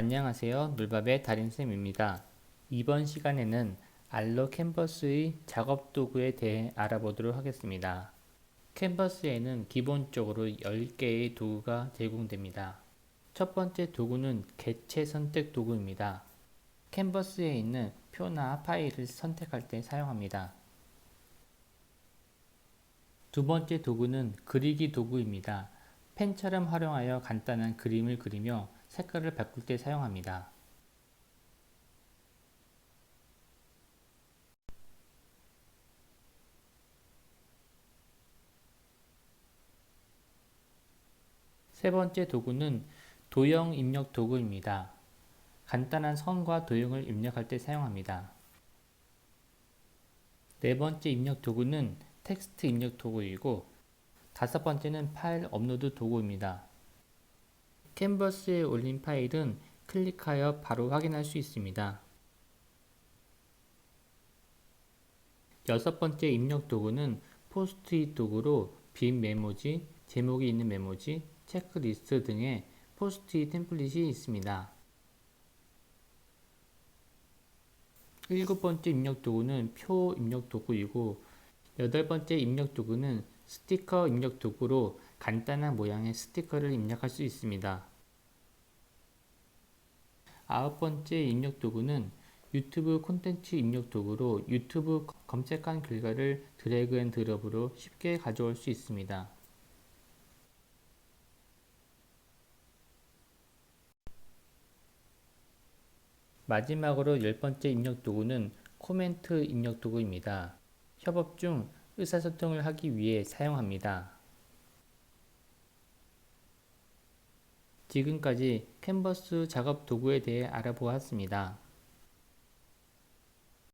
안녕하세요. 놀밥의 달인쌤입니다. 이번 시간에는 알로 캔버스의 작업 도구에 대해 알아보도록 하겠습니다. 캔버스에는 기본적으로 10개의 도구가 제공됩니다. 첫 번째 도구는 개체 선택 도구입니다. 캔버스에 있는 표나 파일을 선택할 때 사용합니다. 두 번째 도구는 그리기 도구입니다. 펜처럼 활용하여 간단한 그림을 그리며 색깔을 바꿀 때 사용합니다. 세 번째 도구는 도형 입력 도구입니다. 간단한 선과 도형을 입력할 때 사용합니다. 네 번째 입력 도구는 텍스트 입력 도구이고 다섯 번째는 파일 업로드 도구입니다. 캔버스에 올린 파일은 클릭하여 바로 확인할 수 있습니다. 여섯 번째 입력 도구는 포스트잇 도구로 빈 메모지, 제목이 있는 메모지, 체크리스트 등의 포스트잇 템플릿이 있습니다. 일곱 번째 입력 도구는 표 입력 도구이고 여덟 번째 입력 도구는 스티커 입력 도구로 간단한 모양의 스티커를 입력할 수 있습니다. 아홉 번째 입력 도구는 유튜브 콘텐츠 입력 도구로 유튜브 검색한 결과를 드래그 앤 드롭으로 쉽게 가져올 수 있습니다. 마지막으로 열 번째 입력 도구는 코멘트 입력 도구입니다. 협업 중 의사소통을 하기 위해 사용합니다. 지금까지 캔버스 작업 도구에 대해 알아보았습니다.